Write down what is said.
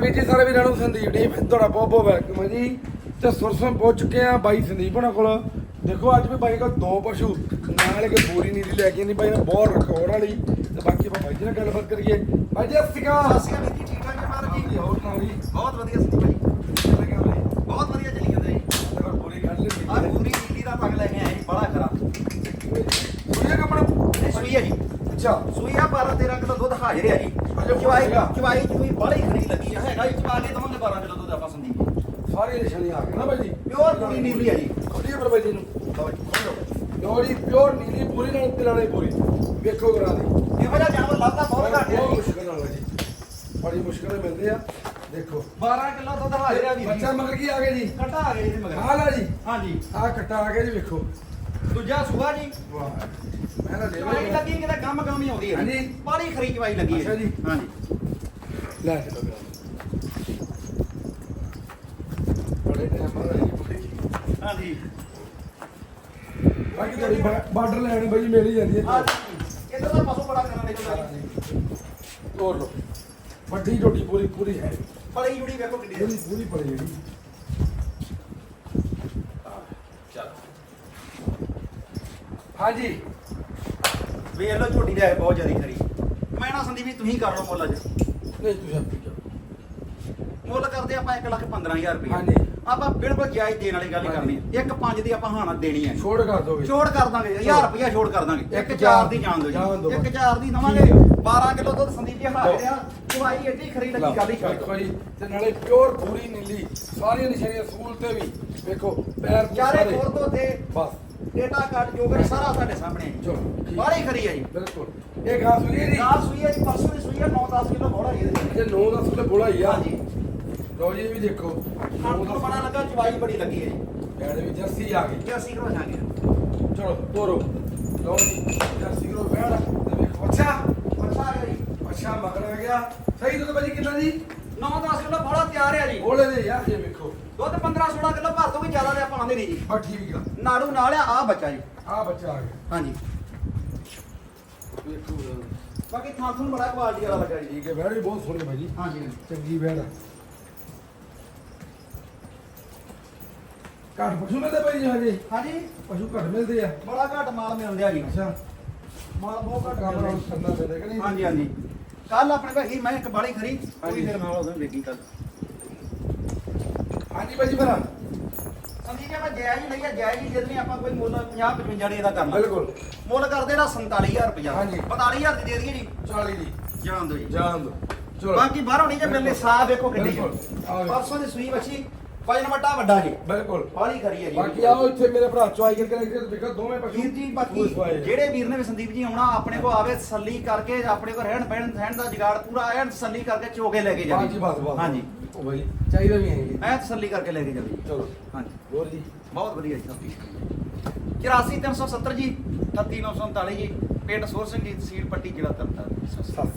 ਵੀਰ ਜੀ ਸਾਰੇ ਵੀਰਾਂ ਨੂੰ ਸੰਦੀਪ ਡੀ ਤੁਹਾਡਾ ਬਹੁਤ ਬਹੁਤ ਵੈਲਕਮ ਹੈ ਜੀ। ਤੇ ਸੁਰਸੋਂ ਪਹੁੰਚ ਚੁੱਕੇ ਆ ਬਾਈ ਸੰਦੀਪ ਹੋਣਾ ਕੋਲ। ਦੇਖੋ ਅੱਜ ਵੀ ਬਾਈ ਕੋਲ ਦੋ ਪਸ਼ੂ ਨਾਲ ਇੱਕ ਪੂਰੀ ਨੀਲੀ ਲੈ ਕੇ ਨਹੀਂ ਬਾਈ ਨੇ ਬਹੁਤ ਰਿਕਾਰਡ ਵਾਲੀ। ਤੇ ਬਾਕੀ ਆਪਾਂ ਬਾਈ ਜੀ ਨਾਲ ਗੱਲਬਾਤ ਕਰੀਏ। ਬਾਈ ਜੀ ਸਤਿ ਸ਼੍ਰੀ ਅਕਾਲ। ਸਤਿ ਸ਼੍ਰੀ ਅਕਾਲ ਵੀਰ ਜੀ, ਠੀਕ ਠਾਕ ਜੀ ਮਹਾਰਾਜ ਜੀ? ਹੋਰ ਸੁਣਾਓ ਜੀ? ਬਹੁਤ ਵਧੀਆ ਸੰਦੀਪ ਭਾਈ ਕਿੱਥੇ ਲੱਗੇ ਬਾਈ ਬਹੁਤ ਵਧੀਆ ਚੱਲੀ ਜਾਂਦਾ ਜੀ ਤੇ ਪੂਰੀ ਕੱਢ ਲਈ ਆਹ ਪੂਰੀ ਨੀਲੀ ਦਾ ਪੱਗ ਲੈ ਕੇ ਆਏ ਜੀ ਬੜਾ ਖਰਾ ਸੁਣਿਆ ਕੱਪੜਾ ਇਹ ਸੂਈ ਹੈ ਜੀ ਅੱਛਾ ਸੂਈ ਆ 12 13 ਕਿਲੋ ਦੁੱਧ ਹਾਜ਼ਰ ਹੈ ਜੀ। ਚਵਾਈ। ਚਵਾਈ ਕੋਈ ਬੜੀ ਖਰੀ ਲੱਗੀ ਆ ਹੈਗਾ ਜੀ ਚਵਾ ਕੇ ਦਵਾਂਗੇ 12 ਕਿਲੋ ਦੁੱਧ ਆਪਾਂ ਸੰਦੀਪ ਸਾਰੇ ਨਿਸ਼ਾਨੀ ਆ ਗਏ ਨਾ ਬਾਈ ਜੀ। ਪਿਓਰ ਪੂਰੀ ਨੀਲੀ ਹੈ ਜੀ। ਖੋਲੀਏ ਪਰ ਬਾਈ ਜੀ ਨੂੰ ਲਓ ਜੀ ਪਿਓਰ ਨੀਲੀ ਪੂਰੀ ਨਾਲ ਤਿਲਾਂ ਵਾਲੀ ਪੂਰੀ। ਵੇਖੋ ਕਰਾ ਦੇ ਇਹੋ ਜਿਹਾ ਜਾਨਵਰ ਲੱਭਦਾ ਬਹੁਤ ਘੱਟ ਹੈ ਬਹੁਤ ਜੀ ਮੁਸ਼ਕਲ ਨਾਲ ਹੈ ਜੀ। ਬੜੀ ਮੁਸ਼ਕਲ ਮਿਲਦੇ ਆ। ਦੇਖੋ। 12 ਕਿਲੋ ਦੁੱਧ ਹਾਜ਼ਰ ਹੈ ਵੀਰ ਬੱਚਾ ਜੀ ਮਗਰ ਕੀ ਆ ਗਿਆ ਜੀ? ਕੱਟਾ ਆ ਗਿਆ ਜੀ ਮਗਰ। ਆ ਲਾ ਜੀ। ਹਾਂਜੀ। ਆ ਕੱਟਾ ਆ ਗਿਆ ਜੀ ਵੇਖੋ। ਦੂਜਾ ਸੂਆ ਜੀ। ਵਾਹ। ਮੈਂ ਨਾ ਚਵਾਈ ਲੈ ਲੱਗੀ ਕਿਤੇ ਗੰਮ ਗੰਮ ਹੀ ਆਉਂਦੀ ਹੈ। ਹਾਂਜੀ। ਬੜੀ ਖਰੀ ਚਵਾਈ ਲੱਗੀ ਅੱਛਾ ਹੈ ਜੀ। ਹਾਂਜੀ। ਲੈ ਚਲੋ ਬੜੇ ਟਾਈਮ ਆ ਰਹੀ ਬੁੱਢੀ ਹਾਂਜੀ। ਬਾਕੀ ਤੁਹਾਡੀ ਬਾਰਡਰ ਲੈਣ ਬਈ ਮਿਲ ਹੀ ਜਾਂਦੀ ਪਸ਼ੂ ਬੜਾ ਕਰਨ ਵੱਡੀ ਝੋਟੀ ਪੂਰੀ ਪੂਰੀ ਹੈ। ਬੜੀ ਜੁੜੀ ਵੇਖੋ ਕਿੱਡੀ ਹੈ। ਪੂਰੀ ਪੂਰੀ ਪੜੀ ਜਿਹੜੀ ਹਾਂਜੀ। ਵੇਖ ਲਓ ਝੋਟੀ ਦੇ ਬਹੁਤ ਜ਼ਿਆਦਾ ਖਰੀ। ਮੈਂ ਨਾ ਸੰਦੀਪ ਜੀ ਤੁਸੀਂ ਕਰ ਲਓ ਮੁੱਲ ਅੱਜ। ਨਹੀਂ ਤੁਸੀਂ ਆਪੀ ਜਾਓ ਮੁੱਲ ਕਰਦੇ ਆਪਾਂ 1 ਲੱਖ 15000 ਰੁਪਏ ਹਾਂਜੀ। ਆਪਾਂ ਬਿਲਕੁਲ ਜਾਇਜ਼ ਦੇਣ ਵਾਲੀ ਗੱਲ ਕਰਨੀ ਹੈ। ਇੱਕ ਪੰਜ ਦੀ ਆਪਾਂ ਹਾਨਾ ਦੇਣੀ ਹੈ। ਛੋੜ ਕਰ ਦੋਗੇ। ਛੋੜ ਕਰ ਦਾਂਗੇ 1000 ਰੁਪਇਆ ਛੋੜ ਕਰ ਦਾਂਗੇ। ਇੱਕ ਇੱਕ ਚਾਰ ਦੀ ਜਾਣ ਜਾਣ ਦਿਓ ਦਿਓ। ਜੀ ਇੱਕ ਚਾਰ ਦੀ ਦਵਾਂਗੇ। ਠੀਕ ਆ। 12 ਕਿਲੋ ਦੁੱਧ ਸੰਦੀਪ ਜੀ ਹਾਜ਼ਰ ਆ ਚਵਾਈ ਏਡੀ ਖਰੀ ਲੱਗੀ ਗੱਲ ਹੀ ਛੱਡ ਵੇਖੋ ਜੀ ਤੇ ਨਾਲੇ ਪਿਓਰ ਪੂਰੀ ਨੀਲੀ। ਸਾਰੀਆਂ ਨਿਸ਼ਾਨੀਆਂ ਸੂਲ ਤੇ ਵੀ। ਵੇਖੋ ਪੈਰ ਚਾਰੇ। ਕੋਰ ਤੋਂ ਤੇ ਬਸ। ਡੇਟਾ ਕਾਰਡ ਜੋ ਵੀ ਸਾਰਾ ਸਾਡੇ ਸਾਹਮਣੇ ਹੈ। ਚਲੋ ਠੀਕ। ਬਾਹਲੀ ਖਰੀ ਹੈ ਜੀ। ਬਿਲਕੁਲ। ਇਹ ਘਾਸ ਹੋਈ ਹੈ ਜੀ? ਨਾਲ ਸੂਈ ਹੈ ਜੀ ਪਰਸੋਂ ਦੀ ਸੂਈ ਹੈ 9-10 ਕਿਲੋ ਬੋੜਾ ਇਹਦੇ ਵਿੱਚ। ਜੇ 9 10 ਕਿਲੋ ਬੋਲਾ ਹੀ ਆ। ਹਾਂਜੀ। ਲਓ ਜੀ ਵੀ ਦੇਖੋ। 9 ਹੁਣ ਤੋਂ ਬੜਾ ਲੱਗਾ ਚਵਾਈ ਬੜੀ ਲੱਗੀ ਹੈ ਜੀ। ਪੈਰ ਵੀ ਜਰਸੀ ਆ ਗਈ। ਜੇ ਅਸੀਂ ਕਰੋ ਜਾਾਂਗੇ ਚਲੋ ਤੋਰੋ। ਲਓ ਜੀ ਜਰਸੀ ਕਿਲੋ ਬੈੜ ਤੇ ਵੇਖੋ। ਅੱਛਾ ਅੱਛਾ ਆ ਗਿਆ ਜੀ। ਅੱਛਾ ਮਗਰ ਆ ਗਿਆ। ਸਹੀ ਦੁੱਧ ਭਾਜੀ ਕਿੰਨਾ ਜੀ? 9-10 ਕਿਲੋ ਬੋੜਾ ਤਿਆਰ ਹੈ ਜੀ। ਬੋਲੇ ਦੇ ਯਾਰ ਇਹ ਵੇਖੋ। ਦੁੱਧ 15-16 ਕਿਲੋ ਭਰ ਦੋਗੇ ਜ਼ਿਆਦਾ ਦੇ ਆਪਾਂ ਆਉਂਦੇ ਨਹੀਂ ਜੀ। ਬਾ ਠੀਕ ਆ। ਨਾੜੂ ਨਾਲ ਆ ਆਹ ਬੱਚਾ ਜੀ। ਆ ਬੱਚਾ ਆ ਗਿਆ। ਹਾਂਜੀ। ਵੇਖੋ। ਬਾਕੀ ਥਾਂ ਬੜਾ ਕੁਆਲਿਟੀ ਵਾਲਾ ਲੱਗਾ ਜੀ। ਠੀਕ ਹੈ ਬੈੜ ਵੀ ਬਹੁਤ ਸੋਹਣੀ ਭਾਜੀ। ਹਾਂਜੀ। ਚੰਗੀ ਬੈੜ ਆ। ਘੱਟ ਪਸ਼ੂ ਮਿਲਦੇ ਭਾਈ ਜੀ ਹਜੇ? ਹਾਂਜੀ। ਪਸ਼ੂ ਘੱਟ ਮਿਲਦੇ ਆ। ਬੜਾ ਘੱਟ ਮਾਲ ਮਿਲਦਾ ਜੀ। ਅੱਛਾ। ਮਾਲ ਬਹੁਤ ਘੱਟ ਕੰਮ ਨਾਲ ਜੀ। ਕਰਨਾ ਪੈਂਦਾ ਕਿ ਨਹੀਂ ਹਾਂਜੀ ਹਾਂਜੀ। ਕੱਲ ਆਪਣੇ ਭਾਈ ਮੈਂ ਇੱਕ ਬਾੜੀ ਖਰੀ। ਕੋਈ ਫਿਰ ਨਾਲ ਉਹਦੇ ਵੇਖੀ ਕੱਲ ਹਾਂਜੀ ਭਾਜੀ ਭਰਾ ਜੀ ਆਪਾਂ ਜਾਇਜ਼ ਹੀ ਲਈਏ ਜਾਇਜ਼ ਹੀ ਜਿੰਨੀ ਆਪਾਂ ਕੋਈ ਮੁੱਲ 50 55 ਦੀ ਕਰਨਾ। ਬਿਲਕੁਲ। ਮੁੱਲ ਕਰਦੇ ਦਾ 47000 ਰੁਪਇਆ। ਹਾਂਜੀ। 45000 ਦੀ ਦੇ ਦਈਏ ਜੀ। 40 ਦੀ। ਜਾਣ ਦਿਓ ਜੀ। ਜਾਣ ਦੋ ਚਲੋ। ਬਾਕੀ ਬਾਹਰੋਂ ਨਹੀਂ ਜੇ ਮਿਲਨੇ ਸਾਫ਼ ਵੇਖੋ ਬਿਲਕੁਲ। ਆਹ ਵੇਖੋ। ਪਰਸੋਂ ਦੀ ਸੂਈ ਬੱਚੀ। ਵਜਨ ਵੱਡਾ ਵੱਡਾ ਜੀ। ਬਿਲਕੁਲ। ਬਾਲੀ ਖਰੀ ਹੈ ਜੀ। ਬਾਕੀ ਆਓ ਇੱਥੇ ਮੇਰੇ ਭਰਾ ਚੁਆਈ ਕਰਕੇ ਲੈ ਕੇ ਦੇਖੋ ਦੋਵੇਂ ਪਸ਼ੂ ਵੀਰ ਜੀ ਬਾਕੀ ਸਵਾਏ ਆ। ਜਿਹੜੇ ਵੀਰ ਨੇ ਵੀ ਸੰਦੀਪ ਜੀ ਆਉਣਾ ਆਪਣੇ ਕੋ ਆਵੇ ਤਸੱਲੀ ਕਰਕੇ ਆਪਣੇ ਕੋ ਰਹਿਣ ਬਹਿਣ ਸਹਿਣ ਦਾ ਜਗਾੜ ਪੂਰਾ ਐਨ ਤਸੱਲੀ ਕਰਕੇ ਚੋਗੇ ਲੈ ਕੇ ਹਾਂਜੀ ਜਾਵੇ ਬਸ ਬਸ। ਹਾਂਜੀ। ਉਹ ਭਾਈ ਚਾਹੀਦਾ ਵੀ ਹੈ ਜੀ। ਐ ਤਸੱਲੀ ਕਰਕੇ ਲੈ ਕੇ ਜਾਵੇ। ਜੀ। ਚਲੋ। ਹਾਂਜੀ। ਹੋਰ ਜੀ? ਬਹੁਤ ਵਧੀਆ ਜੀ ਕੁਛ 84370 ਜੀ 38939 ਜੀ ਪਿੰਡ ਸੋਰ ਸਿੰਘ ਜੀ ਤਹਿਸੀਲ ਪੱਟੀ ਜ਼ਿਲ੍ਹਾ ਤਰਨਤਾਰਨ। ਸਤਿ